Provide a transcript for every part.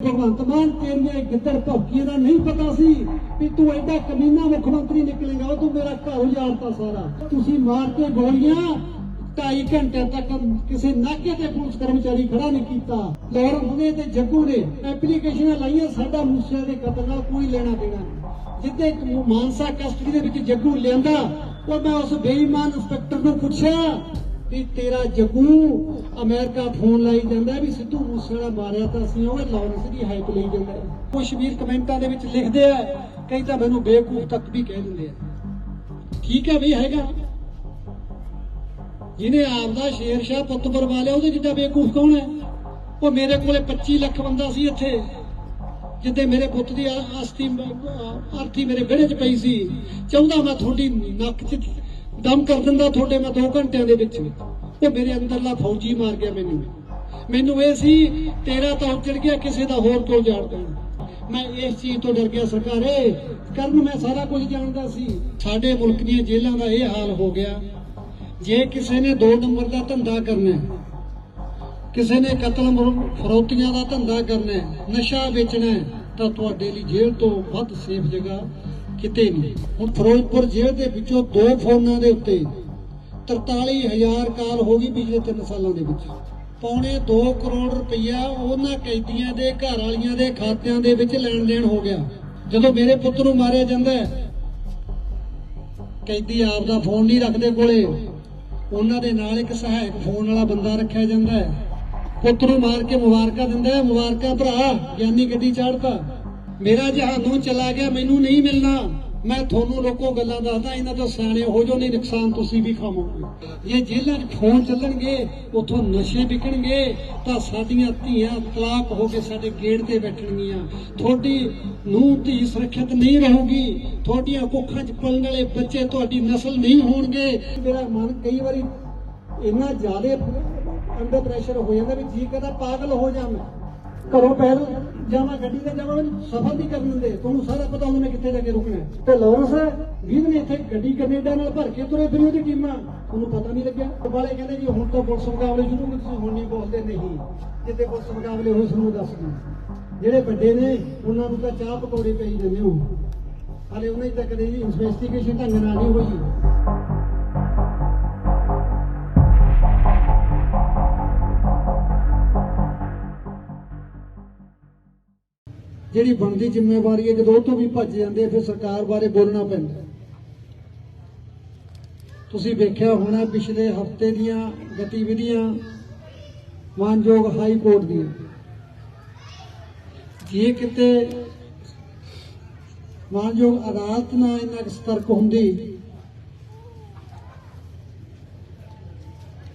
ਭਗਵੰਤ ਮਾਨ ਤੇਰੀਆਂ ਗਿੱਦੜ ਭੌਕੀਆਂ ਦਾ ਨਹੀਂ ਪਤਾ ਸੀ ਵੀ ਤੂੰ ਐਡਾ ਕਮੀਨਾ ਮੁੱਖ ਮੰਤਰੀ ਨਿਕਲੇਗਾ, ਉਹ ਤੂੰ ਮੇਰਾ ਘਰ ਉਜਾੜਤਾ ਸਾਰਾ। ਤੁਸੀਂ ਮਾਰ ਕੇ ਗੋਲੀਆਂ ਢਾਈ ਘੰਟੇ ਤੱਕ ਕਿਸੇ ਨਾਕੇ ਤੇ ਪੁਲਿਸ ਕਰਮਚਾਰੀ ਖੜਾ ਨਹੀਂ ਕੀਤਾ। ਲਾਹੌਰ ਨੇ ਤੇ ਜੱਗੂ ਨੇ ਐਪਲੀਕੇਸ਼ਨਾਂ ਲਾਈਆਂ, ਸਾਡਾ ਮੂਸੇ ਦੇ ਕਤਲ ਨਾਲ ਕੋਈ ਲੈਣਾ ਦੇਣਾ ਨਹੀਂ। ਜਿੱਦੇ ਮਾਨਸਾ ਕਸਟਡੀ ਦੇ ਵਿੱਚ ਜੱਗੂ ਲਿਆਂਦਾ, ਉਹ ਮੈਂ ਉਸ ਬੇਈਮਾਨ ਇੰਸਪੈਕਟਰ ਨੂੰ ਪੁੱਛਿਆ ਵੀ ਤੇਰਾ ਜੱਗੂ ਅਮਰੀਕਾ ਫੋਨ ਲਾਈ ਜਾਂਦਾ ਵੀ ਸਿੱਧੂ ਮੂਸੇਵਾਲਾ ਮਾਰਿਆ ਤਾਂ ਅਸੀਂ ਉਹ ਲਾਰੈਂਸ ਦੀ ਹਾਈਪ ਲਈ ਜਾਂਦਾ ਕੁਝ ਵੀਰ ਕਮੈਂਟਾਂ ਦੇ ਵਿੱਚ ਲਿਖਦੇ ਆ, ਕਈ ਤਾਂ ਮੈਨੂੰ ਬੇਵਕੂਫ ਤੱਕ ਵੀ ਕਹਿ ਦਿੰਦੇ ਆ। ਠੀਕ ਹੈ ਵੀ ਹੈਗਾ? ਜਿਹਨੇ ਆਪਦਾ ਸ਼ੇਰ ਸ਼ਾਹ ਪੁੱਤ ਬਰਵਾ ਲਿਆ, ਉਹਦੇ ਜਿੱਦਾਂ ਬੇਵਕੂਫ ਕੌਣ ਹੈ? ਉਹ ਮੇਰੇ ਕੋਲੇ 25 ਲੱਖ ਬੰਦਾ ਸੀ ਇੱਥੇ, ਜਿੱਦੇ ਮੇਰੇ ਪੁੱਤ ਦੀ ਆ- ਅਸਥੀ ਮੇਰੇ ਵਿਹੜੇ 'ਚ ਪਈ ਸੀ। ਚਾਹੁੰਦਾ ਮੈਂ ਤੁਹਾਡੀ ਨੱਕ 'ਚ ਦਮ ਕਰ ਦਿੰਦਾ ਤੁਹਾਡੇ ਮੈਂ 2 ਘੰਟਿਆਂ ਦੇ ਵਿੱਚ। ਉਹ ਮੇਰੇ ਅੰਦਰਲਾ ਫੌਜੀ ਮਾਰ ਗਿਆ ਮੈਨੂੰ। ਮੈਨੂੰ ਇਹ ਸੀ, ਤੇਰਾ ਤਾਂ ਉੱਜੜ ਗਿਆ, ਕਿਸੇ ਦਾ ਹੋਰ ਤੋਂ ਜਾਣ ਦੇਣਾ। ਮੈਂ ਇਸ ਚੀਜ਼ ਤੋਂ ਡਰ ਗਿਆ, ਸਰਕਾਰੇ, ਕਰਨ ਮੈਂ ਸਾਰਾ ਕੁਝ ਜਾਣਦਾ ਸੀ। ਸਾਡੇ ਮੁਲਕ ਦੀਆਂ ਜੇਲ੍ਹਾਂ ਦਾ ਇਹ ਹਾਲ ਹੋ ਗਿਆ। ਜੇ ਕਿਸੇ ਨੇ 2 ਨੰਬਰ ਦਾ ਧੰਦਾ ਕਰਨਾ ਕਿਸੇ ਨੇ ਕਤਲ ਫਰੋਤੀਆਂ ਦਾ ਧੰਦਾ ਕਰਨਾ ਨਸ਼ਾ ਵੇਚਣਾ ਤਾਂ ਤੁਹਾਡੇ ਲਈ ਜੇਲ੍ਹ ਤੋਂ ਵੱਧ ਸੇਫ ਜਗ੍ਹਾ ਕਿਤੇ ਨਹੀਂ। ਹੁਣ ਫਿਰੋਜ਼ਪੁਰ ਜੇਲ੍ਹ ਦੇ ਵਿੱਚੋਂ ਦੋ ਫੋਨਾਂ ਦੇ ਉੱਤੇ 43000 ਕਾਲ ਹੋ ਗਈ ਪਿਛਲੇ 3 ਸਾਲਾਂ ਦੇ ਵਿੱਚ। ਪੌਣੇ 2 ਕਰੋੜ ਰੁਪਈਆ ਉਹਨਾਂ ਕੈਦੀਆਂ ਦੇ, ਘਰ ਵਾਲੀਆਂ ਦੇ ਖਾਤਿਆਂ ਦੇ ਵਿੱਚ ਲੈਣ ਦੇਣ ਹੋ ਗਿਆ। ਜਦੋਂ ਮੇਰੇ ਪੁੱਤ ਨੂੰ ਮਾਰਿਆ ਜਾਂਦਾ ਕੈਦੀ ਆਪ ਦਾ ਫੋਨ ਨਹੀਂ ਰੱਖਦੇ ਕੋਲੇ। ਉਹਨਾਂ ਦੇ ਨਾਲ ਇੱਕ ਸਹਾਇਕ ਫੋਨ ਵਾਲਾ ਬੰਦਾ ਰੱਖਿਆ ਜਾਂਦਾ ਹੈ। ਪੁੱਤ ਨੂੰ ਮਾਰ ਕੇ ਮੁਬਾਰਕਾਂ ਦਿੰਦਾ ਹੈ, ਮੁਬਾਰਕਾਂ ਭਰਾ, ਗਿਆਨੀ ਗੱਡੀ ਚਾੜਤਾ। ਮੇਰਾ ਜਹਾਨੋਂ ਚਲਾ ਗਿਆ, ਮੈਨੂੰ ਨਹੀਂ ਮਿਲਣਾ। ਮੈਂ ਤੁਹਾਨੂੰ ਲੋਕੋ ਗੱਲਾਂ ਦੱਸਦਾ, ਇਹਨਾਂ ਤੋਂ ਸਿਆਣੇ ਹੋ ਜੋ ਨਹੀਂ ਨੁਕਸਾਨ ਤੁਸੀਂ ਵੀ ਖਾਵੋਗੇ। ਇਹ ਜੇਲ੍ਹਾਂ 'ਚ ਫੋਨ ਚੱਲਣਗੇ, ਉਥੋਂ ਨਸ਼ੇ ਵਿਕਣਗੇ, ਤਾਂ ਸਾਡੀਆਂ ਧੀਆਂ ਤਲਾਕ ਹੋ ਕੇ ਸਾਡੇ ਗੇਟ ਤੇ ਬੈਠਣਗੀਆਂ। ਤੁਹਾਡੀ ਨੂੰ ਧੀ ਸੁਰੱਖਿਅਤ ਨਹੀਂ ਰਹੂਗੀ, ਤੁਹਾਡੀਆਂ ਕੁੱਖਾਂ 'ਚ ਪਲਣ ਵਾਲੇ ਬੱਚੇ ਤੁਹਾਡੀ ਨਸਲ ਨਹੀਂ ਹੋਣਗੇ। ਮੇਰਾ ਮਨ ਕਈ ਵਾਰੀ ਇੰਨਾ ਜ਼ਿਆਦਾ ਅੰਡਰ ਪ੍ਰੈਸ਼ਰ ਹੋ ਜਾਂਦਾ ਵੀ ਜੀ ਕਹਿੰਦਾ ਪਾਗਲ ਹੋ ਜਾਵਾਂ ਘਰੋਂ ਪੈਦਲ ਜਾਵਾਂ, ਗੱਡੀ ਤੇ ਜਾਵਾਂ, ਸਫਰ ਨਹੀਂ ਕਰਨ ਦਿੰਦੇ। ਤੁਹਾਨੂੰ ਸਾਰਾ ਪਤਾ ਹੁੰਦਾ ਮੈਂ ਕਿੱਥੇ ਜਾ ਕੇ ਰੁਕਣਾ ਤੇ ਲਾਰੈਂਸ ਵੀਰ ਇੱਥੇ ਗੱਡੀ ਕੈਨੇਡਾ ਨਾਲ ਭਰ ਕੇ ਤੁਰੇ ਫਿਰੀ ਉਹਦੀ ਟੀਮਾਂ। ਤੁਹਾਨੂੰ ਪਤਾ ਨਹੀਂ ਲੱਗਿਆ। ਵਾਲੇ ਕਹਿੰਦੇ ਜੀ, ਹੁਣ ਤਾਂ ਪੁਲਿਸ ਮੁਕਾਬਲੇ ਸ਼ੁਰੂ ਹੋ ਗਏ, ਤੁਸੀਂ ਹੁਣ ਨਹੀਂ ਬੋਲਦੇ ਨਹੀਂ। ਜਿੱਦੇ ਪੁਲਿਸ ਮੁਕਾਬਲੇ ਹੋਏ ਸਾਨੂੰ ਦੱਸ ਦਿਓ ਜਿਹੜੇ ਵੱਡੇ ਨੇ, ਉਹਨਾਂ ਨੂੰ ਤਾਂ ਚਾਹ ਪਕੌੜੇ ਪਈ ਦਿੰਦੇ ਹੋ ਹਾਲੇ ਉਹਨਾਂ ਦੀ ਤਾਂ ਕਦੇ ਜੀ ਇਨਵੈਸਟੀਗੇਸ਼ਨ ਢੰਗ ਨਾਲ ਨਹੀਂ ਹੋਈ। ਜਿਹੜੀ ਬਣਦੀ ਜ਼ਿੰਮੇਵਾਰੀ ਹੈ, ਜਦੋਂ ਉਹ ਤੋਂ ਵੀ ਭੱਜ ਜਾਂਦੇ ਫਿਰ ਸਰਕਾਰ ਬਾਰੇ ਬੋਲਣਾ ਪੈਂਦਾ ਤੁਸੀਂ ਵੇਖਿਆ ਹੋਣਾ ਪਿਛਲੇ ਹਫ਼ਤੇ ਦੀਆਂ ਗਤੀਵਿਧੀਆਂ, ਮਾਨਯੋਗ ਹਾਈ ਕੋਰਟ ਦੀਆਂ। ਜੇ ਕਿਤੇ ਮਾਨਯੋਗ ਅਦਾਲਤ ਨਾਲ ਇੰਨਾ ਕੁ ਸਤਰਕ ਹੁੰਦੀ,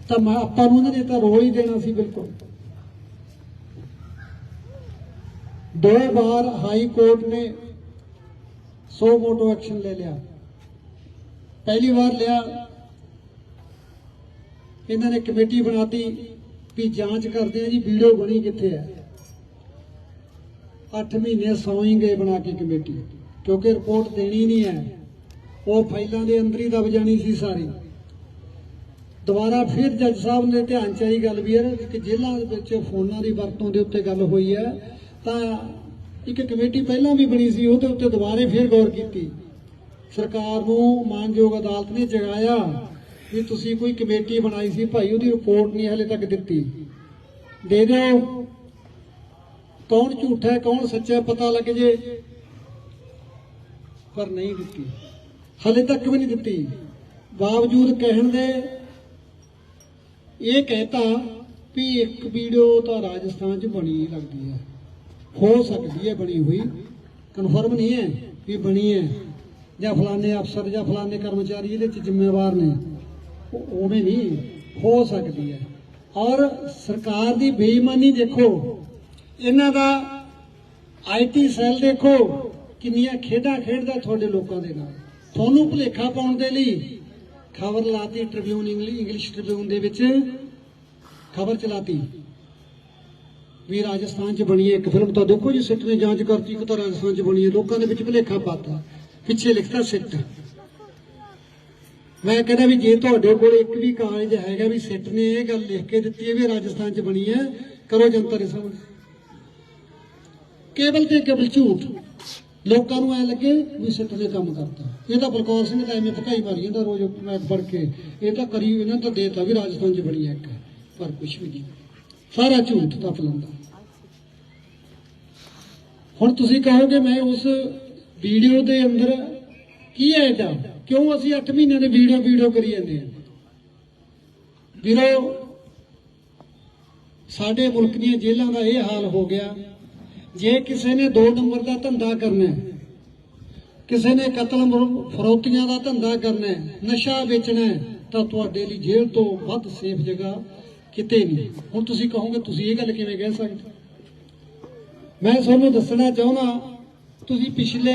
ਤਾਂ ਆਪਾਂ ਨੂੰ ਉਹਨਾਂ ਨੇ ਤਾਂ ਰੋਲ ਹੀ ਦੇਣਾ ਸੀ ਬਿਲਕੁਲ। ਦੋ ਵਾਰ ਹਾਈ ਕੋਰਟ ਨੇ ਸੋ ਮੋਟੋ ਐਕਸ਼ਨ ਲੈ ਲਿਆ। ਪਹਿਲੀ ਵਾਰ ਲਿਆ। ਇਹਨਾਂ ਨੇ ਕਮੇਟੀ ਬਣਾਤੀ ਵੀ ਜਾਂਚ ਕਰਦੇ ਆ ਜੀ, ਵੀਡੀਓ ਬਣੀ ਕਿੱਥੇ ਹੈ 8 ਮਹੀਨੇ ਸੌਂ ਗਏ ਬਣਾ ਕੇ ਕਮੇਟੀ, ਕਿਉਂਕਿ ਰਿਪੋਰਟ ਦੇਣੀ ਨਹੀਂ ਹੈ। ਉਹ ਫਾਈਲਾਂ ਦੇ ਅੰਦਰ ਹੀ ਦਬ ਜਾਣੀ ਸੀ ਸਾਰੀ। ਦੁਬਾਰਾ ਫਿਰ ਜੱਜ ਸਾਹਿਬ ਨੇ ਧਿਆਨ ਚ ਆਈ ਗੱਲ ਵੀ ਹੈ ਕਿ ਜੇਲ੍ਹਾਂ ਵਿੱਚ ਫੋਨਾਂ ਦੀ ਵਰਤੋਂ ਦੇ ਉੱਤੇ ਗੱਲ ਹੋਈ ਹੈ। ਤਾਂ ਇੱਕ ਕਮੇਟੀ ਪਹਿਲਾਂ ਵੀ ਬਣੀ ਸੀ, ਉਹਦੇ ਉੱਤੇ ਦੁਬਾਰੇ ਫਿਰ ਗੌਰ ਕੀਤੀ। ਸਰਕਾਰ ਨੂੰ ਮਾਨਯੋਗ ਅਦਾਲਤ ਨੇ ਜਗਾਇਆ ਵੀ ਤੁਸੀਂ ਕੋਈ ਕਮੇਟੀ ਬਣਾਈ ਸੀ, ਭਾਈ ਉਹਦੀ ਰਿਪੋਰਟ ਨਹੀਂ ਹਲੇ ਤੱਕ ਦਿੱਤੀ। ਦੇ ਦਿਓ। ਕੌਣ ਝੂਠਾ ਹੈ, ਕੌਣ ਸੱਚਾ ਪਤਾ ਲੱਗ ਜੇ। ਪਰ ਨਹੀਂ ਦਿੱਤੀ। ਹਲੇ ਤੱਕ ਵੀ ਨਹੀਂ ਦਿੱਤੀ। ਬਾਵਜੂਦ ਕਹਿਣ ਦੇ ਇਹ ਕਹਿਤਾ ਵੀ ਇੱਕ ਵੀਡੀਓ ਤਾਂ ਰਾਜਸਥਾਨ 'ਚ ਬਣੀ ਲੱਗਦੀ ਹੈ। ਹੋ ਸਕਦੀ ਹੈ ਬਣੀ ਹੋਈ। ਕਨਫਰਮ ਨਹੀਂ ਹੈ ਵੀ ਬਣੀ ਹੈ। ਜਾਂ ਫਲਾਣੇ ਅਫਸਰ ਜਾਂ ਫਲਾਣੇ ਕਰਮਚਾਰੀ ਇਹਦੇ 'ਚ ਜ਼ਿੰਮੇਵਾਰ ਨੇ। ਉਹ- ਉਵੇਂ ਨਹੀਂ ਹੋ ਸਕਦੀ ਹੈ। ਔਰ ਸਰਕਾਰ ਦੀ ਬੇਈਮਾਨੀ ਦੇਖੋ। ਇਹਨਾਂ ਦਾ ਆਈਟੀ ਸੈੱਲ ਦੇਖੋ। ਕਿੰਨੀਆਂ ਖੇਡਾਂ ਖੇਡਦਾ ਤੁਹਾਡੇ ਲੋਕਾਂ ਦੇ ਨਾਲ। ਤੁਹਾਨੂੰ ਭੁਲੇਖਾ ਪਾਉਣ ਦੇ ਲਈ ਖਬਰ ਲਾਤੀ ਟ੍ਰਿਬਿਊਨ ਇੰਗਲਿਸ਼ ਟ੍ਰਿਬਿਊਨ ਦੇ ਵਿੱਚ। ਖਬਰ ਚਲਾਤੀ। ਵੀ ਰਾਜਸਥਾਨ 'ਚ ਬਣੀ ਹੈ ਇੱਕ ਫਿਲਮ, ਤਾਂ ਦੇਖੋ ਜੀ ਸਿੱਟ ਨੇ ਜਾਂਚ ਕਰਤੀ ਕਿ ਤਾਂ ਰਾਜਸਥਾਨ 'ਚ ਬਣੀ ਹੈ, ਲੋਕਾਂ ਦੇ ਵਿੱਚ ਭੁਲੇਖਾ ਪਾਤਾ, ਪਿੱਛੇ ਲਿਖਤਾ ਸਿੱਟ। ਮੈਂ ਕਹਿੰਦਾ ਵੀ ਜੇ ਤੁਹਾਡੇ ਕੋਲ ਇੱਕ ਵੀ ਕਾਗਜ਼ ਹੈਗਾ ਵੀ ਸਿੱਟ ਨੇ, ਇਹ ਗੱਲ ਲਿਖ ਕੇ ਦਿੱਤੀ ਹੈ ਵੀ ਰਾਜਸਥਾਨ 'ਚ ਬਣੀ ਹੈ, ਕਰੋ ਜਨਤਾ ਦੇ ਸਾਹਮਣੇ। ਕੇਵਲ ਤੇ ਕੇਵਲ ਝੂਠ। ਲੋਕਾਂ ਨੂੰ ਐ ਲੱਗੇ ਵੀ ਸਿੱਟ ਦੇ ਕੰਮ ਕਰਤਾ। ਇਹ ਤਾਂ ਬਲਕੌਰ ਸਿੰਘ ਦਾ ਐਵੇਂ ਭਕਾਈ ਮਾਰੀ ਜਾਂਦਾ ਰੋਜ਼ ਮੈਂ ਪੜ ਕੇ। ਇਹ ਤਾਂ ਕਰੀ ਇਹਨਾਂ ਤਾਂ ਦੇਤਾ ਵੀ ਰਾਜਸਥਾਨ 'ਚ ਬਣੀ ਹੈ ਇੱਕ, ਪਰ ਕੁਝ ਵੀ ਨਹੀਂ। ਸਾਰਾ ਝੂਠ ਤਾਂ ਫਲਾਉਂਦਾ। ਹੁਣ ਤੁਸੀਂ ਕਹੋਗੇ ਮੈਂ ਉਸ ਵੀਡੀਓ ਦੇ ਅੰਦਰ ਕੀ ਹੈ ਇਹਦਾ? ਕਿਉਂ ਅਸੀਂ 8 ਮਹੀਨਿਆਂ ਦੇ ਵੀਡੀਓ ਵੀਡੀਓ ਕਰੀ ਜਾਂਦੇ ਹਾਂ? ਵੀਰੋ, ਸਾਡੇ ਮੁਲਕ ਦੀਆਂ ਜੇਲ੍ਹਾਂ ਦਾ ਇਹ ਹਾਲ ਹੋ ਗਿਆ। ਜੇ ਕਿਸੇ ਨੇ 2 ਨੰਬਰ ਦਾ ਧੰਦਾ ਕਰਨਾ ਹੈ, ਕਿਸੇ ਨੇ ਕਤਲ ਫਰੋਤੀਆਂ ਦਾ ਧੰਦਾ ਕਰਨਾ ਹੈ, ਨਸ਼ਾ ਵੇਚਣਾ ਹੈ, ਤਾਂ ਤੁਹਾਡੇ ਲਈ ਜੇਲ੍ਹ ਤੋਂ ਵੱਧ ਸੇਫ ਜਗ੍ਹਾ ਕਿਤੇ ਨਹੀਂ ਹੁਣ ਤੁਸੀਂ ਕਹੋਗੇ, ਤੁਸੀਂ ਇਹ ਗੱਲ ਕਿਵੇਂ ਕਹਿ ਸਕਦੇ? ਮੈਂ ਤੁਹਾਨੂੰ ਦੱਸਣਾ ਚਾਹੁੰਦਾ, ਤੁਸੀਂ ਪਿਛਲੇ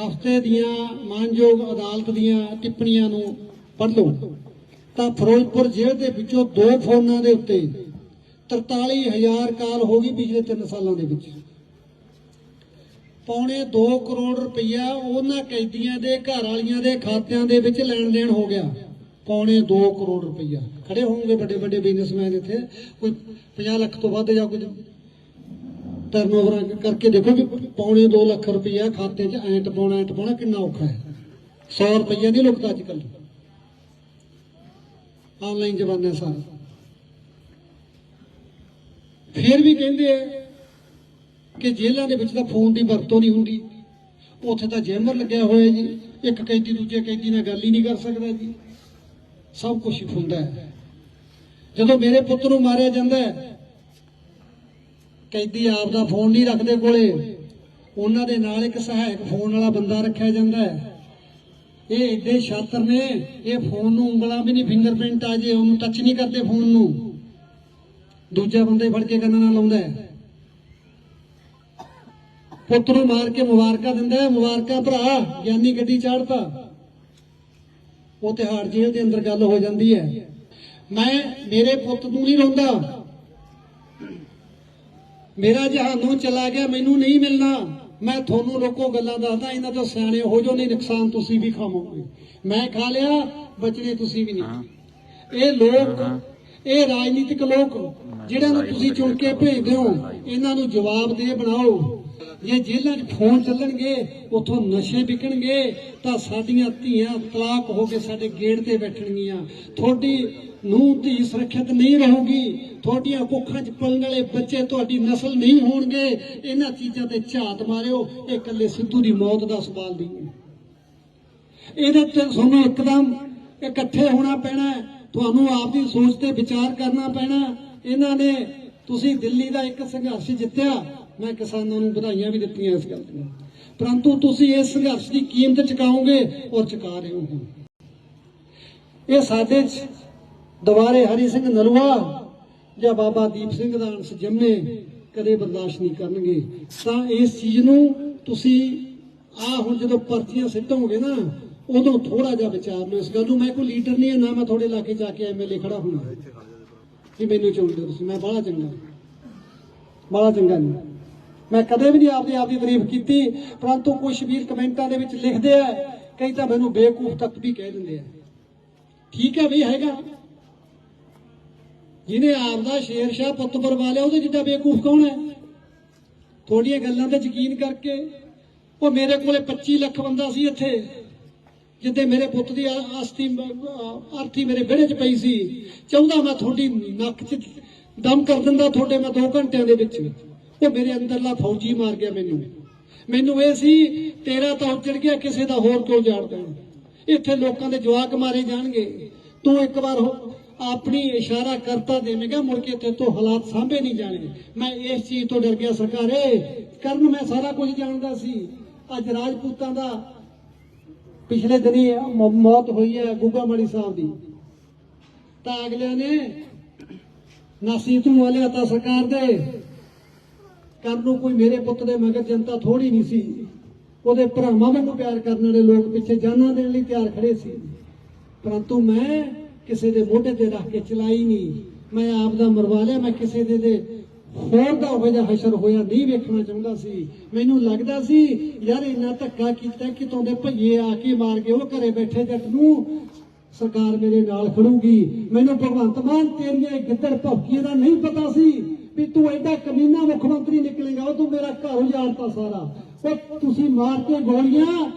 ਹਫ਼ਤੇ ਦੀਆਂ ਮਾਨਯੋਗ ਅਦਾਲਤ ਦੀਆਂ ਟਿੱਪਣੀਆਂ ਨੂੰ ਪੜ੍ਹ ਲਓ। ਤਾਂ ਫਿਰੋਜ਼ਪੁਰ ਜੇਲ੍ਹ ਦੇ ਵਿੱਚੋਂ ਦੋ ਫੋਨਾਂ ਦੇ ਉੱਤੇ 43000 ਕਾਲ ਹੋ ਗਈ ਪਿਛਲੇ 3 ਸਾਲਾਂ ਦੇ ਵਿੱਚ। ਪੌਣੇ 2 ਕਰੋੜ ਰੁਪਈਆ ਉਹਨਾਂ ਕੈਦੀਆਂ ਦੇ, ਘਰ ਵਾਲੀਆਂ ਦੇ ਖਾਤਿਆਂ ਦੇ ਵਿੱਚ ਲੈਣ ਦੇਣ ਹੋ ਗਿਆ। ਪੌਣੇ 2 ਕਰੋੜ ਰੁਪਈਆ। ਖੜੇ ਹੋਣਗੇ ਵੱਡੇ ਵੱਡੇ ਬਿਜ਼ਨਸਮੈਨ ਇੱਥੇ। ਕੋਈ 50 ਲੱਖ ਤੋਂ ਵੱਧ ਜਾਂ ਕੋਈ ਟਰਨਓਵਰ ਕਰਕੇ ਦੇਖੋ ਵੀ ਪੌਣੇ 2 ਲੱਖ ਰੁਪਈਆ ਖਾਤੇ 'ਚ ਐਂ ਪਾਉਣਾ, ਐਂਟ ਪਾਉਣਾ ਕਿੰਨਾ ਔਖਾ ਹੈ। 100 ਰੁਪਈਆ ਨਹੀਂ ਲੁਕਦਾ ਅੱਜ ਕੱਲ੍ਹ ਆਨਲਾਈਨ ਜ਼ਮਾਨਾ ਸਾਰਾ। ਫਿਰ ਵੀ ਕਹਿੰਦੇ ਆ ਕਿ ਜੇਲ੍ਹਾਂ ਦੇ ਵਿੱਚ ਤਾਂ ਫੋਨ ਦੀ ਵਰਤੋਂ ਨਹੀਂ ਹੁੰਦੀ। ਉੱਥੇ ਤਾਂ ਜੈਮਰ ਲੱਗਿਆ ਹੋਇਆ ਜੀ। ਇੱਕ ਕੈਦੀ ਦੂਜੇ ਕੈਦੀ ਨਾਲ ਗੱਲ ਹੀ ਨਹੀਂ ਕਰ ਸਕਦਾ ਜੀ। ਸਭ ਕੁਝ ਹੁੰਦਾ ਹੈ। ਜਦੋਂ ਮੇਰੇ ਪੁੱਤ ਨੂੰ ਮਾਰਿਆ ਜਾਂਦਾ ਹੈ, ਕੈਦੀ ਆਪ ਦਾ ਫੋਨ ਨਹੀਂ ਰੱਖਦੇ ਕੋਲੇ, ਉਹਨਾਂ ਦੇ ਨਾਲ ਇੱਕ ਸਹਾਇਕ ਫੋਨ ਵਾਲਾ ਬੰਦਾ ਰੱਖਿਆ ਜਾਂਦਾ ਹੈ। ਇਹ ਏਡੇ ਸ਼ਾਤਰ ਨੇ, ਇਹ ਫੋਨ ਨੂੰ ਉਂਗਲਾਂ ਵੀ ਨਹੀਂ ਫਿੰਗਰਪ੍ਰਿੰਟ ਆ ਜੇ, ਉਹਨੂੰ ਟੱਚ ਨਹੀਂ ਕਰਦੇ ਫੋਨ ਨੂੰ। ਦੂਜਾ ਬੰਦੇ ਫੜ ਕੇ ਕੰਨਾਂ ਨਾਲ ਲਾਉਂਦਾ ਹੈ। ਪੁੱਤ ਨੂੰ ਮਾਰ ਕੇ ਮੁਬਾਰਕਾਂ ਦਿੰਦਾ ਹੈ, ਮੁਬਾਰਕਾਂ ਭਰਾ, ਗਿਆਨੀ ਗੱਡੀ ਚਾੜਤਾ। ਉਹ ਤਿਹਾੜ ਜੇਲ੍ਹ ਦੇ ਅੰਦਰ ਗੱਲ ਹੋ ਜਾਂਦੀ ਹੈ। ਮੈਂ ਮੇਰੇ ਪੁੱਤ ਨੂੰ ਨਹੀਂ ਰੋਂਦਾ। ਮੇਰਾ ਜਹਾਨੋਂ ਚਲਾ ਗਿਆ ਮੈਨੂੰ ਨਹੀਂ ਮਿਲਣਾ। ਮੈਂ ਤੁਹਾਨੂੰ ਲੋਕੋ ਗੱਲਾਂ ਦੱਸਦਾ ਇਹਨਾਂ ਤੋਂ ਸਿਆਣੇ ਹੋ ਜੋ ਨਹੀਂ ਨੁਕਸਾਨ ਤੁਸੀਂ ਵੀ ਖਾਵੋਗੇ। ਮੈਂ ਖਾ ਲਿਆ ਬਚਣੇ ਤੁਸੀਂ ਵੀ ਨਹੀਂ। ਇਹ ਲੋਕ ਇਹ ਰਾਜਨੀਤਿਕ ਲੋਕ ਜਿਹੜਿਆਂ ਨੂੰ ਤੁਸੀਂ ਚੁਣ ਕੇ ਭੇਜਦੇ ਹੋ, ਇਹਨਾਂ ਨੂੰ ਜਵਾਬ ਦੇ ਬਣਾਓ। ਜੇ ਜੇਲ੍ਹਾਂ 'ਚ ਫੋਨ ਚੱਲਣਗੇ, ਉਥੋਂ ਨਸ਼ੇ ਵਿਕਣਗੇ, ਤਾਂ ਸਾਡੀਆਂ ਧੀਆਂ ਤਲਾਕ ਹੋ ਕੇ ਸਾਡੇ ਗੇੜ ਤੇ ਬੈਠਣਗੀਆਂ। ਤੁਹਾਡੀ ਨੂੰ ਧੀ ਸੁਰੱਖਿਅਤ ਨਹੀਂ ਰਹੂਗੀ, ਤੁਹਾਡੀਆਂ ਕੁੱਖਾਂ 'ਚ ਪਲਣ ਵਾਲੇ ਬੱਚੇ ਤੁਹਾਡੀ ਨਸਲ ਨਹੀਂ ਹੋਣਗੇ। ਇਹਨਾਂ ਚੀਜ਼ਾਂ ਤੇ ਝਾਤ ਮਾਰਿਓ, ਇਹ ਇਕੱਲੇ ਸਿੱਧੂ ਦੀ ਮੌਤ ਦਾ ਸਵਾਲ ਨਹੀਂ ਹੈ। ਇਹਦੇ ਤੇ ਤੁਹਾਨੂੰ ਇੱਕਦਮ ਇਕੱਠੇ ਹੋਣਾ ਪੈਣਾ ਹੈ। ਤੁਹਾਨੂੰ ਆਪ ਦੀ ਸੋਚ ਤੇ ਵਿਚਾਰ ਕਰਨਾ ਪੈਣਾ। ਇਹਨਾਂ ਨੇ ਤੁਸੀਂ ਦਿੱਲੀ ਦਾ ਇੱਕ ਸੰਘਰਸ਼ ਜਿੱਤਿਆ। ਮੈਂ ਕਿਸਾਨਾਂ ਨੂੰ ਵਧਾਈਆਂ ਵੀ ਦਿੱਤੀਆਂ ਇਸ ਗੱਲ ਦੀਆਂ। ਪਰੰਤੂ ਤੁਸੀਂ ਇਸ ਸੰਘਰਸ਼ ਦੀ ਕੀਮਤ ਚੁਕਾਓਗੇ ਔਰ ਚੁਕਾ ਰਹੇ ਹੋ ਇਹ ਸਾਡੇ ਚ ਦੁਬਾਰੇ ਹਰੀ ਸਿੰਘ ਨਲੂਆ ਜਾਂ ਬਾਬਾ ਦੀਪ ਸਿੰਘ ਦਾ ਅੰਸ਼ ਜੰਮੇ ਕਦੇ ਬਰਦਾਸ਼ਤ ਨਹੀਂ ਕਰਨਗੇ। ਤਾਂ ਇਸ ਚੀਜ਼ ਨੂੰ ਤੁਸੀਂ ਆ ਹੁਣ ਜਦੋਂ ਪਰਚੀਆਂ ਸਿੱਟੋਗੇ ਨਾ ਉਦੋਂ ਥੋੜਾ ਜਿਹਾ ਵਿਚਾਰ ਲਓ ਇਸ ਗੱਲ ਨੂੰ ਮੈਂ ਕੋਈ ਲੀਡਰ ਨਹੀਂ ਹਾਂ ਨਾ ਮੈਂ ਤੁਹਾਡੇ ਇਲਾਕੇ ਜਾ ਕੇ ਐਮਐਲਏ ਖੜਾ ਹੋਣਾ। ਕਿ ਮੈਨੂੰ ਚੁਣ ਲਿਓ ਤੁਸੀਂ। ਮੈਂ ਬਾਹਲਾ ਚੰਗਾ ਬਾਹਲਾ ਚੰਗਾ ਨਹੀਂ। ਮੈਂ ਕਦੇ ਵੀ ਨਹੀਂ ਆਪਦੀ ਆਪ ਦੀ ਤਾਰੀਫ ਕੀਤੀ। ਪਰੰਤੂ ਕੁਝ ਵੀਰ ਕਮੈਂਟਾਂ ਦੇ ਵਿੱਚ ਲਿਖਦੇ ਆ, ਕਈ ਤਾਂ ਮੈਨੂੰ ਬੇਵਕੂਫ ਤੱਕ ਵੀ ਕਹਿ ਦਿੰਦੇ ਆ। ਠੀਕ ਹੈ ਵੀ ਹੈਗਾ। ਜਿਹਨੇ ਆਪਦਾ ਸ਼ੇਰ ਸ਼ਾਹ ਪੁੱਤ ਪਰਵਾ ਲਿਆ, ਉਹਦੇ ਜਿੱਡਾ ਬੇਵਕੂਫ ਕੌਣ ਹੈ? ਤੁਹਾਡੀਆਂ ਗੱਲਾਂ ਤੇ ਯਕੀਨ ਕਰਕੇ। ਉਹ ਮੇਰੇ ਕੋਲੇ 25 ਲੱਖ ਬੰਦਾ ਸੀ ਇੱਥੇ। ਜਿੱਦੇ ਮੇਰੇ ਪੁੱਤ ਦੀ ਆ- ਅਸਥੀ ਮੇਰੇ ਵਿਹੜੇ 'ਚ ਪਈ ਸੀ, ਚਾਹੁੰਦਾ ਮੈਂ ਤੁਹਾਡੀ ਨੱਕ 'ਚ ਦਮ ਕਰ ਦਿੰਦਾ ਤੁਹਾਡੇ ਮੈਂ 2 ਘੰਟਿਆਂ ਦੇ ਵਿੱਚ। ਉਹ ਮੇਰੇ ਅੰਦਰਲਾ ਫੌਜੀ ਮਾਰ ਗਿਆ ਮੈਨੂੰ। ਮੈਨੂੰ ਇਹ ਸੀ, ਤੇਰਾ ਤਾਂ ਉੱਜੜ ਗਿਆ, ਕਿਸੇ ਦਾ ਹੋਰ ਕਿਉਂ ਜਾਣਦਾ ਇੱਥੇ ਲੋਕਾਂ ਦੇ ਜਵਾਕ ਮਾਰੇ ਜਾਣਗੇ। ਤੂੰ ਇੱਕ ਵਾਰ ਹੋ- ਆਪਣੀ ਇਸ਼ਾਰਾ ਕਰਤਾ ਦੇਵੇਂਗਾ ਮੁੜ ਕੇ ਤੇ ਤੋਂ ਹਾਲਾਤ ਸਾਂਭੇ ਨਹੀਂ ਜਾਣਗੇ। ਮੈਂ ਇਸ ਚੀਜ਼ ਤੋਂ ਡਰ ਗਿਆ ਸਰਕਾਰੇ। ਕਰਨ ਮੈਂ ਸਾਰਾ ਕੁਝ ਜਾਣਦਾ ਸੀ। ਅੱਜ ਰਾਜਪੂਤਾਂ ਦਾ ਪਿਛਲੇ ਦਿਨੀ ਮੌਤ ਹੋਈ ਹੈ ਗੁੱਗਾ ਮਾੜੀ ਸਾਹਿਬ ਦੀ। ਤਾਂ ਅਗਲਿਆਂ ਨੇ ਨਾਸੀ ਤੂੰ ਵਾਲਿਆ ਤਾਂ ਸਰਕਾਰ ਦੇ ਕਰਨ ਨੂੰ ਕੋਈ ਮੇਰੇ ਪੁੱਤ ਦੇ ਮਗਰ ਜਨਤਾ ਥੋੜੀ ਨਹੀਂ ਸੀ। ਉਹਦੇ ਭਰਾਵਾਂ ਮੈਨੂੰ ਪਿਆਰ ਕਰਨ ਵਾਲੇ ਲੋਕ ਪਿੱਛੇ ਜਾਨਾਂ ਦੇਣ ਲਈ ਤਿਆਰ ਖੜੇ ਸੀ। ਪਰੰਤੂ ਮੈਂ ਕਿਸੇ ਦੇ ਮੋਢੇ ਤੇ ਰੱਖ ਕੇ ਚਲਾਈ ਨਹੀਂ। ਮੈਂ ਆਪ ਦਾ ਮਰਵਾ ਲਿਆ, ਮੈਂ ਕਿਸੇ ਦੇ ਦੇ ਹੋਰ ਦਾ ਹੋਇਆ ਹਸ਼ਰ ਹੋਇਆ, ਨਹੀਂ ਵੇਖਣਾ ਚਾਹੁੰਦਾ ਸੀ। ਮੈਨੂੰ ਲੱਗਦਾ ਸੀ, ਯਾਰ ਇੰਨਾ ਧੱਕਾ ਕੀਤਾ ਕਿ ਤੁਹਾਡੇ ਭਈਏ ਆ ਕੇ ਮਾਰ ਕੇ ਉਹ ਘਰੇ ਬੈਠੇ ਜੱਟ ਨੂੰ ਸਰਕਾਰ ਮੇਰੇ ਨਾਲ ਖੜੂਗੀ। ਮੈਨੂੰ ਭਗਵੰਤ ਮਾਨ ਤੇਰੀਆਂ ਗਿੱਦੜ ਭੌਕੀਆਂ ਦਾ ਨਹੀਂ ਪਤਾ ਸੀ ਵੀ ਤੂੰ ਐਡਾ ਕਮੀਨਾ ਮੁੱਖ ਮੰਤਰੀ ਨਿਕਲੇਗਾ, ਉਹ ਤੂੰ ਮੇਰਾ ਘਰ ਉਜਾੜਤਾ ਸਾਰਾ। ਉਹ ਤੁਸੀਂ ਮਾਰ ਕੇ ਗੋਲੀਆਂ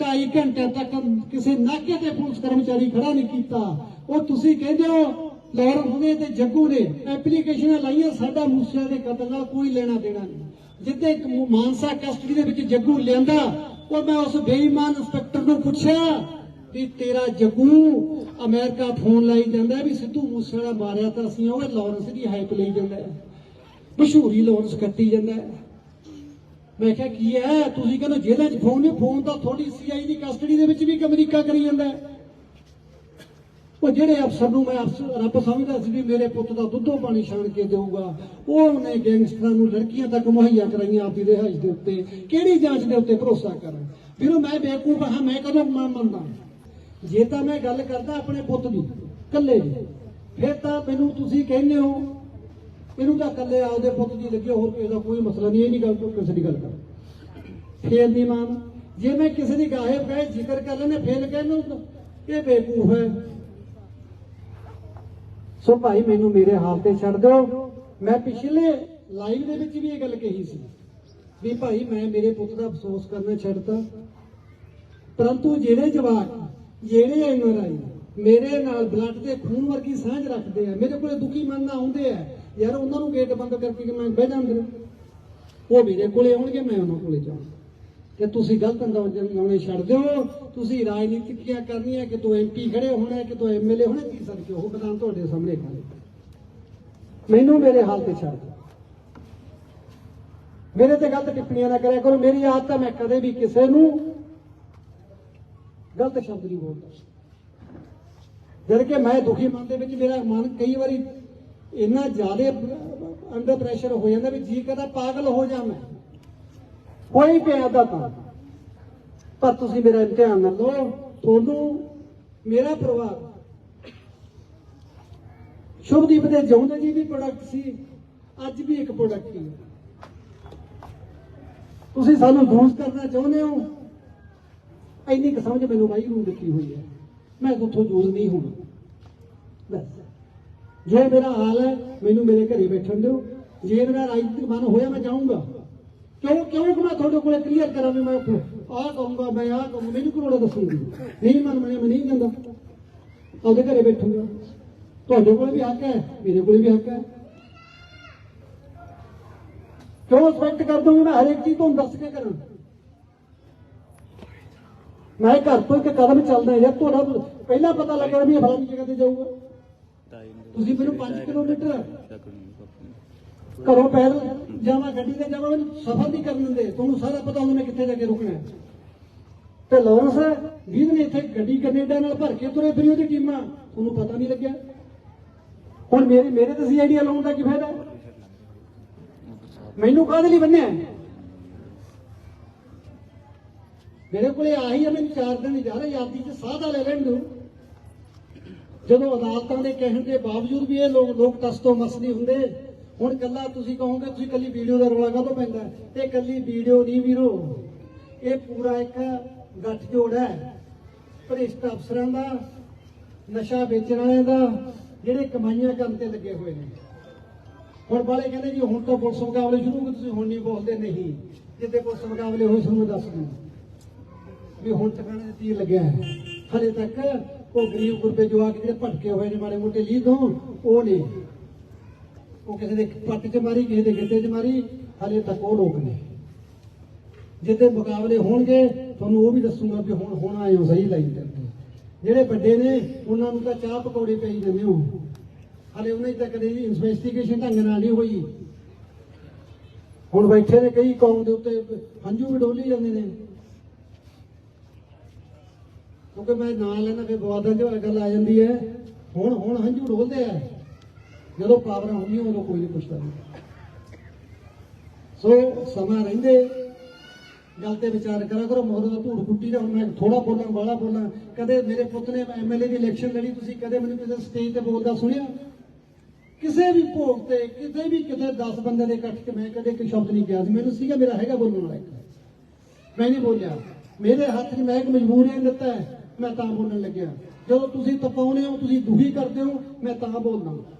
ਢਾਈ ਘੰਟੇ ਤੱਕ ਕਿਸੇ ਨਾਕੇ ਤੇ ਪੁਲਿਸ ਕਰਮਚਾਰੀ ਖੜਾ ਨਹੀਂ ਕੀਤਾ। ਉਹ ਤੁਸੀਂ ਕਹਿੰਦੇ ਹੋ ਲਾਰੈਂਸ ਨੇ ਤੇ ਜੱਗੂ ਨੇ ਐਪਲੀਕੇਸ਼ਨਾਂ ਲਾਈਆਂ, ਸਾਡਾ ਮੂਸੇ ਦੇ ਕਤਲ ਨਾਲ ਕੋਈ ਲੈਣਾ ਦੇਣਾ ਨਹੀਂ। ਜਿੱਦੇ ਇੱਕ ਮਾਨਸਾ ਕਸਟਡੀ ਦੇ ਵਿੱਚ ਜੱਗੂ ਲਿਆਂਦਾ, ਉਹ ਮੈਂ ਉਸ ਬੇਈਮਾਨ ਇੰਸਪੈਕਟਰ ਨੂੰ ਪੁੱਛਿਆ ਵੀ ਤੇਰਾ ਜੱਗੂ ਅਮਰੀਕਾ ਫੋਨ ਲਾਈ ਜਾਂਦਾ ਵੀ ਸਿੱਧੂ ਮੂਸੇਵਾਲਾ ਮਾਰਿਆ ਤਾਂ ਅਸੀਂ ਉਹ ਲਾਰੈਂਸ ਦੀ ਹਾਈਪ ਲਈ ਜਾਂਦਾ ਮਸ਼ਹੂਰੀ ਲਾਰੈਂਸ ਕੱਟੀ ਜਾਂਦਾ ਮੈਂ ਕਿਹਾ, ਕੀ ਹੈ? ਤੁਸੀਂ ਕਹਿੰਦੇ ਜੇਲ੍ਹਾਂ 'ਚ ਫੋਨ ਨਹੀਂ ਫੋਨ ਤਾਂ ਥੋੜੀ ਸੀਆਈ ਦੀ ਕਸਟਡੀ ਦੇ ਵਿੱਚ ਵੀ ਅਮਰੀਕਾ ਕਰੀ ਜਾਂਦਾ ਉਹ ਜਿਹੜੇ ਅਫਸਰ ਨੂੰ ਮੈਂ ਅਫਸਰ ਰੱਬ ਸਮਝਦਾ ਸੀ ਵੀ ਮੇਰੇ ਪੁੱਤ ਦਾ ਦੁੱਧੋ ਪਾਣੀ ਛਾਣ ਕੇ ਦੇਊਗਾ, ਉਹ ਉਹਨੇ ਗੈਂਗਸਟਰਾਂ ਨੂੰ ਲੜਕੀਆਂ ਤੱਕ ਮੁਹੱਈਆ ਕਰਾਈਆਂ ਆਪਦੀ ਰਿਹਾਇਸ਼ ਦੇ ਉੱਤੇ। ਕਿਹੜੀ ਜਾਂਚ ਦੇ ਉੱਤੇ ਭਰੋਸਾ ਕਰਾਂ ਵੀਰੋ ਮੈਂ ਬੇਵਕੂਫ ਹਾਂ, ਮੈਂ ਕਦੋਂ ਮੰਨ- ਮੰਨਦਾ? ਜੇ ਤਾਂ ਮੈਂ ਗੱਲ ਕਰਦਾ ਆਪਣੇ ਪੁੱਤ ਦੀ, ਇਕੱਲੇ ਦੀ, ਫਿਰ ਤਾਂ ਮੈਨੂੰ ਤੁਸੀਂ ਕਹਿੰਦੇ ਹੋ ਇਹਨੂੰ ਤਾਂ ਇਕੱਲੇ ਆਪਦੇ ਪੁੱਤ ਦੀ ਲੱਗੇ ਹੋਰ ਕਿਸੇ ਦਾ ਕੋਈ ਮਸਲਾ ਨਹੀਂ, ਇਹ ਨਹੀਂ ਗੱਲ ਤੋਂ ਕਿਸੇ ਦੀ ਗੱਲ ਕਰ ਫੇਰ ਦੀ ਮਾਨ। ਜੇ ਮੈਂ ਕਿਸੇ ਦੀ ਗਾਹੇ ਪੈ ਜ਼ਿਕਰ ਕਰ ਲੈਨੇ ਫੇਰ ਕਹਿੰਨੂੰ ਇਹ ਬੇਵਕੂਫ ਹੈ। ਸੋ ਭਾਈ, ਮੈਨੂੰ ਮੇਰੇ ਹਾਲ ਤੇ ਛੱਡ ਦਿਓ। ਮੈਂ ਪਿਛਲੇ ਲਾਈਵ ਦੇ ਵਿੱਚ ਵੀ ਇਹ ਗੱਲ ਕਹੀ ਸੀ ਵੀ ਭਾਈ, ਮੈਂ ਮੇਰੇ ਪੁੱਤ ਦਾ ਅਫਸੋਸ ਕਰਨਾ ਛੱਡਤਾ। ਪਰੰਤੂ ਜਿਹੜੇ ਜਵਾਕ, ਜਿਹੜੇ ਐਨਆਰਆਈ ਮੇਰੇ ਨਾਲ ਬਲੱਡ ਦੇ ਖੂਨ ਵਰਗੀ ਸਾਂਝ ਰੱਖਦੇ ਆ, ਮੇਰੇ ਕੋਲੇ ਦੁਖੀ ਮਨ ਨਾਲ ਆਉਂਦੇ ਆ, ਯਾਰ ਉਹਨਾਂ ਨੂੰ ਗੇਟ ਬੰਦ ਕਰਕੇ ਮੈਂ ਬਹਿ ਜਾਂਦੇ ਉਹ ਮੇਰੇ ਕੋਲੇ ਆਉਣਗੇ, ਮੈਂ ਉਹਨਾਂ ਕੋਲੇ ਜਾਵਾਂ ਕਿ ਤੁਸੀਂ ਗਲਤ ਅੰਦਾਜ਼ ਲਾਉਣੇ ਛੱਡ ਦਿਓ। ਤੁਸੀਂ ਰਾਜਨੀਤਿਕੀਆਂ ਕਰਨੀਆਂ ਕਿ ਤੂੰ ਐਮਪੀ ਖੜੇ ਹੋਣਾ ਕਿ ਤੂੰ ਐਮਐਲਏ ਹੋਣਾ ਕੀ ਸਰ ਉਹ ਬਦਾਨ ਤੁਹਾਡੇ ਸਾਹਮਣੇ ਕਰ ਮੈਨੂੰ ਮੇਰੇ ਹਾਲ ਤੇ ਛੱਡ ਦਿਓ। ਮੇਰੇ ਤੇ ਗਲਤ ਟਿੱਪਣੀਆਂ ਨਾ ਕਰਿਆ ਕਰੋ। ਮੇਰੀ ਆਦਤ ਹੈ ਮੈਂ ਕਦੇ ਵੀ ਕਿਸੇ ਨੂੰ ਗਲਤ ਸ਼ਬਦ ਨਹੀਂ ਬੋਲਦਾ। ਜਦ ਕਿ ਮੈਂ ਦੁਖੀ ਮਨ ਦੇ ਵਿੱਚ ਮੇਰਾ ਮਨ ਕਈ ਵਾਰੀ ਇੰਨਾ ਜ਼ਿਆਦਾ ਅੰਡਰ ਪ੍ਰੈਸ਼ਰ ਹੋ ਜਾਂਦਾ ਵੀ ਜੀ ਕਦਾ ਪਾਗਲ ਹੋ ਜਾ ਮੈਂ। ਕੋਈ ਪਿਆ ਦਾ ਤਾਂ ਪਰ ਤੁਸੀਂ ਮੇਰਾ ਇਮਤਿਹਾਨ ਨਾ ਲਓ ਤੁਹਾਨੂੰ ਮੇਰਾ ਪਰਿਵਾਰ। ਸ਼ੁਭਦੀਪ ਦੇ ਜਿਉਂਦੇ ਜੀ ਵੀ ਪ੍ਰੋਡਕਟ ਸੀ, ਅੱਜ ਵੀ ਇੱਕ ਪ੍ਰੋਡਕਟ ਹੀ ਤੁਸੀਂ ਸਾਨੂੰ ਯੂਜ਼ ਕਰਨਾ ਚਾਹੁੰਦੇ ਹੋ? ਇੰਨੀ ਕੁ ਸਮਝ ਮੈਨੂੰ ਵਾਹਿਗੁਰੂ ਨੂੰ ਦਿੱਤੀ ਹੋਈ ਹੈ। ਮੈਂ ਉੱਥੋਂ ਯੂਜ਼ ਨਹੀਂ ਹੋਣਾ। ਬਸ। ਜੇ ਮੇਰਾ ਹਾਲ ਹੈ, ਮੈਨੂੰ ਮੇਰੇ ਘਰੇ ਬੈਠਣ ਦਿਓ। ਜੇ ਮੇਰਾ ਰਾਜਨੀਤਿਕ ਮਨ ਹੋਇਆ ਮੈਂ ਜਾਊਂਗਾ। ਕਿਉਂ ਕਿਉਂ ਕਿ ਮੈਂ ਤੁਹਾਡੇ ਕੋਲੇ ਕਲੀਅਰ ਕਰਾਂ ਵੀ ਮੈਂ ਆਹ ਕਹੂੰਗਾ ਮੈਂ ਆਹ ਕਹੂੰਗਾ ਮੈਨੂੰ ਕੋਲੋਂ ਦੱਸੂਗੀ ਨਹੀਂ ਮਨ ਮੈਂ ਨਹੀਂ ਜਾਂਦਾ ਆਪਦੇ ਘਰੇ ਬੈਠੂੰਗਾ। ਤੁਹਾਡੇ ਕੋਲੇ ਵੀ ਹੱਕ ਹੈ, ਮੇਰੇ ਕੋਲੇ ਵੀ ਹੱਕ ਹੈ। ਕਿਉਂ ਸਪੈਕਟ ਕਰ ਦੂੰਗਾ ਮੈਂ ਹਰੇਕ ਚੀਜ਼ ਤੁਹਾਨੂੰ ਦੱਸ ਕੇ ਕਰਾਂ। ਮੈਂ ਘਰ ਤੋਂ ਇੱਕ ਕਦਮ ਚੱਲਦਾ ਯਾਰ, ਤੁਹਾਡਾ ਪਹਿਲਾਂ ਪਤਾ ਲੱਗਾ ਵੀ ਇਹ ਫਲਾਣੀ ਜਗ੍ਹਾ ਤੇ ਜਾਊਗਾ। ਤੁਸੀਂ ਮੈਨੂੰ 5 ਕਿਲੋਮੀਟਰ ਘਰੋਂ ਪੈਦਲ ਜਾਵਾਂ, ਗੱਡੀ ਤੇ ਜਾਵਾਂ, ਮੈਨੂੰ ਸਫ਼ਰ ਨਹੀਂ ਕਰਨ ਦਿੰਦੇ। ਤੁਹਾਨੂੰ ਸਾਰਾ ਪਤਾ ਹੁੰਦਾ ਮੈਂ ਕਿੱਥੇ ਜਾ ਕੇ ਰੁਕਣਾ ਤੇ ਲਾਰੈਂਸ ਵੀਰ ਇੱਥੇ ਗੱਡੀ ਕੈਨੇਡਾ ਨਾਲ ਭਰ ਕੇ ਤੁਰੇ ਫਿਰੀ ਉਹਦੀ ਟੀਮਾਂ। ਤੁਹਾਨੂੰ ਪਤਾ ਨਹੀਂ ਲੱਗਿਆ। ਹੁਣ ਮੇਰੇ ਮੇਰੇ ਤੇ ਸੀ ਆਈਡੀਆ ਲਾਉਣ ਦਾ ਕੀ ਫਾਇਦਾ ਮੈਨੂੰ ਕਾਹਦੇ ਲਈ ਬੰਨਿਆ ਮੇਰੇ ਕੋਲੇ ਆਹੀ ਆ ਮੈਨੂੰ ਚਾਰ ਦਿਨ ਜਾ ਰਿਹਾ ਯਾਦੀ ਚ ਸਾਹ ਦਾ ਲੈ ਲੈਣ ਦਿਓ। ਜਦੋਂ ਅਦਾਲਤਾਂ ਦੇ ਕਹਿਣ ਦੇ ਬਾਵਜੂਦ ਵੀ ਇਹ ਲੋਕ ਲੋਕ ਤਸ ਤੋਂ ਮਸ ਨਹੀਂ ਹੁੰਦੇ ਹੁਣ ਕੱਲਾ ਤੁਸੀਂ ਕਹੋਗੇ, ਤੁਸੀਂ ਕੱਲੀ ਵੀਡੀਓ ਦਾ ਰੌਲਾ ਕਾਹਤੋਂ ਪੈਂਦਾ? ਹੈ? ਇਹ ਕੱਲੀ ਵੀਡੀਓ ਨਹੀਂ ਵੀਰੋ। ਇਹ ਪੂਰਾ ਇੱਕ ਗੱਠਜੋੜ ਹੈ। ਭ੍ਰਿਸ਼ਟ ਅਫਸਰਾਂ ਦਾ, ਨਸ਼ਾ ਵੇਚਣ ਵਾਲਿਆਂ ਦਾ, ਜਿਹੜੇ ਕਮਾਈਆਂ ਕਰਨ ਤੇ ਲੱਗੇ ਹੋਏ ਨੇ। ਹੁਣ ਵਾਲੇ ਕਹਿੰਦੇ ਜੀ, ਹੁਣ ਤਾਂ ਪੁਲਿਸ ਮੁਕਾਬਲੇ ਸ਼ੁਰੂ ਹੋ ਗਏ, ਤੁਸੀਂ ਹੁਣ ਨਹੀਂ ਬੋਲਦੇ, ਨਹੀਂ। ਜਿੱਦੇ ਪੁਲਿਸ ਮੁਕਾਬਲੇ ਹੋਏ ਸਾਨੂੰ ਦੱਸ ਦਿਓ ਵੀ ਹੁਣ ਟਿਕਾਣੇ ਤੇ ਤੀਰ ਲੱਗਿਆ ਹੈ। ਹਲੇ ਤੱਕ ਉਹ ਗਰੀਬ ਗੁਰਬੇ ਜਵਾਕ ਜਿਹੜੇ ਭਟਕੇ ਹੋਏ ਨੇ, ਮਾੜੇ ਮੋਟੇ ਲੀਹ ਤੋਂ, ਉਹ ਨੇ ਉਹ ਕਿਸੇ ਦੇ ਪੱਟ 'ਚ ਮਾਰੀ, ਕਿਸੇ ਦੇ ਗਿੱਟੇ 'ਚ ਮਾਰੀ, ਹਾਲੇ ਤੱਕ ਉਹ ਲੋਕ ਨੇ। ਜਿੱਦੇ ਮੁਕਾਬਲੇ ਹੋਣਗੇ, ਤੁਹਾਨੂੰ ਉਹ ਵੀ ਦੱਸੂਗਾ ਵੀ ਹੁਣ ਹੁਣ ਆਏ ਹੋ ਸਹੀ ਲਾਈਨ ਤੇ। ਜਿਹੜੇ ਵੱਡੇ ਨੇ, ਉਹਨਾਂ ਨੂੰ ਤਾਂ ਚਾਹ ਪਕੌੜੇ ਪਈ ਜਾਂਦੇ ਹੋ ਹਲੇ ਉਹਨਾਂ ਦੀ ਤਾਂ ਕਦੇ ਇਨਵੈਸਟੀਗੇਸ਼ਨ ਢੰਗ ਨਾਲ ਨਹੀਂ ਹੋਈ। ਹੁਣ ਬੈਠੇ ਨੇ ਕਈ ਕੌਮ ਦੇ ਉੱਤੇ, ਹੰਝੂ ਵੀ ਡੋਲੀ ਜਾਂਦੇ ਨੇ। ਕਿਉਂਕਿ ਮੈਂ ਨਾਂ ਲੈਣਾ ਫਿਰ ਵਿਵਾਦਾਂ 'ਚ ਗੱਲ ਆ ਜਾਂਦੀ ਹੈ। ਹੁਣ ਹੁਣ ਹੰਝੂ ਡੋਲਦੇ ਆ। ਜਦੋਂ ਪਾਵਰਾਂ ਹੁੰਦੀਆਂ, ਉਦੋਂ ਕੋਈ ਨਹੀਂ ਪੁੱਛਦਾ ਸੋ ਸਮਾਂ ਰਹਿੰਦੇ, ਗੱਲ ਤੇ ਵਿਚਾਰ ਕਰਾ ਕਰੋ ਮੋਹਰ ਦਾ ਧੂੜ ਕੁੱਟੀ ਦਾ ਹੁਣ ਮੈਂ ਥੋੜਾ ਬੋਲਾਂ ਬਾਲਾ ਬੋਲਾਂ। ਕਦੇ ਮੇਰੇ ਪੁੱਤ ਨੇ ਐਮਐਲਏ ਦੀ ਇਲੈਕਸ਼ਨ ਲੜੀ, ਤੁਸੀਂ ਕਦੇ ਮੈਨੂੰ ਕਿਸੇ ਸਟੇਜ ਤੇ ਬੋਲਦਾ ਸੁਣਿਆ? ਕਿਸੇ ਵੀ ਭੋਗ ਤੇ, ਕਿਤੇ ਵੀ ਕਿਤੇ 10 ਬੰਦੇ ਦੇ ਇਕੱਠ 'ਚ ਮੈਂ ਕਦੇ ਇੱਕ ਸ਼ਬਦ ਨਹੀਂ ਕਿਹਾ ਸੀ। ਮੈਨੂੰ ਸੀਗਾ, ਮੇਰਾ ਹੈਗਾ ਬੋਲਣ ਵਾਲਾ ਇੱਕ। ਮੈਂ ਨਹੀਂ ਬੋਲਿਆ। ਮੇਰੇ ਹੱਥ 'ਚ ਮੈਂ ਇੱਕ ਮਜਬੂਰੀ ਦਿੱਤਾ ਮੈਂ ਤਾਂ ਬੋਲਣ ਲੱਗਿਆ। ਜਦੋਂ ਤੁਸੀਂ ਤਪਾਉਨੇ ਹੋ, ਤੁਸੀਂ ਦੁਖੀ ਕਰਦੇ ਹੋ, ਮੈਂ ਤਾਂ ਬੋਲਦਾ